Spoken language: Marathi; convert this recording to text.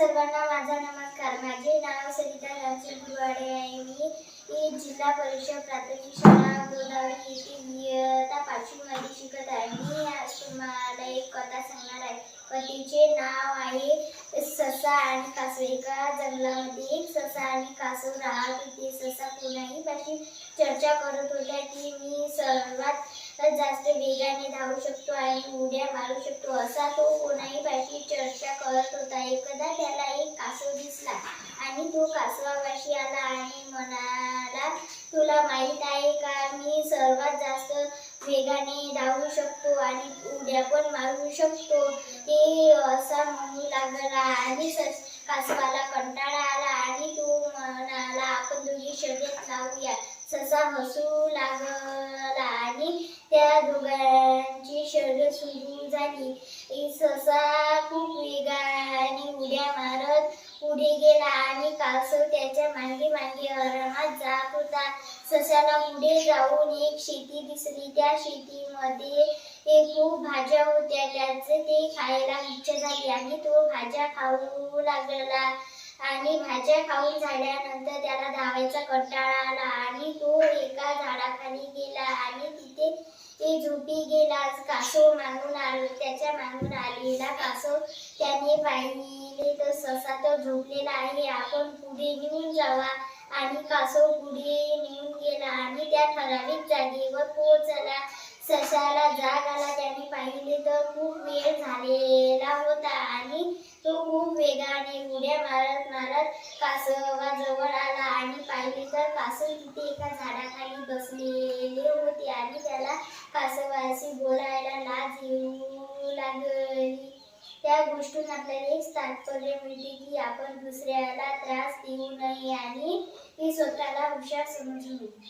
सर्वांना माझा नमस्कार. माझे नाव सरिता रामचंद्र गुरवाडे आहे. मी जिल्हा परिषद प्राथमिक शाळा गोदावरी येथील इयत्ता पाचवीमध्ये शिकत आहे. मी आज तुम्हाला एक कथा सांगणार आहे. कथेचे नाव आहे ससा आणि कासव. एका जंगलामध्ये एक ससा आणि कासव राहत होते. ससा कोणाही पाशी चर्चा करत होत्या की मी सर्वात जास्त वेगाने धावू शकतो आणि उड्या मारू शकतो. असा तो कोणाही पाशी चर्चा करत होता. एकदा त्याला एक कासव दिसला आणि तो कासवापाशी आला आणि म्हणाला तुला माहीत आहे का मी सर्वात जास्त वेगाने धावू शकतो आणि उड्या पण मारू शकतो ते असा म्हणू लागला आणि सस- कासवाला कंटाळा आला आणि तो म्हणाला आपण दोघी शर्यत लावूया ससा हसू लागला. त्या दोघांची शर्यत सुरू झाली. ससा खूप वेगाने उड्या मारत पुढे गेला आणि कासव त्याच्यामागे मागे आरामात जात होता. ससाला पुढे जाऊन एक शेती दिसली. त्या शेतीमध्ये एक खूप भाज्या होत्या. त्याचे ते खायला इच्छा झाली आणि तो भाज्या खाऊ लागला. आणि भाज्या खाऊन झाल्यानंतर त्याला धावायचा कंटाळा आला आणि तो एका झाडाखाली गेला आणि तिथे ते झोपी गेला कासव मागून आलो त्याच्या मागून आलेला कासव त्याने पाहिले तर ससा तो झोपलेला आहे. आपण पुढे नेऊन जावा. आणि कासव पुढे नेऊन गेला आणि त्या ठराविक जागेवर पोहोचला. ससाला जाग आला. त्याने पाहिले तर खूप वेळ झालेला होता आणि तो खूप वेगाने उड्या मारत मारत कासवाजवळ आला आणि पाहिले तर कासव तिथे एका झाडाखाली बसलेले होते आणि त्याला कासवाशी बोलायला लाज येऊ लागली. त्या गोष्टीतून आपल्याला हेच तात्पर्य मिळते की आपण दुसऱ्याला त्रास देऊ नये आणि स्वतःला हुशार समजू नये.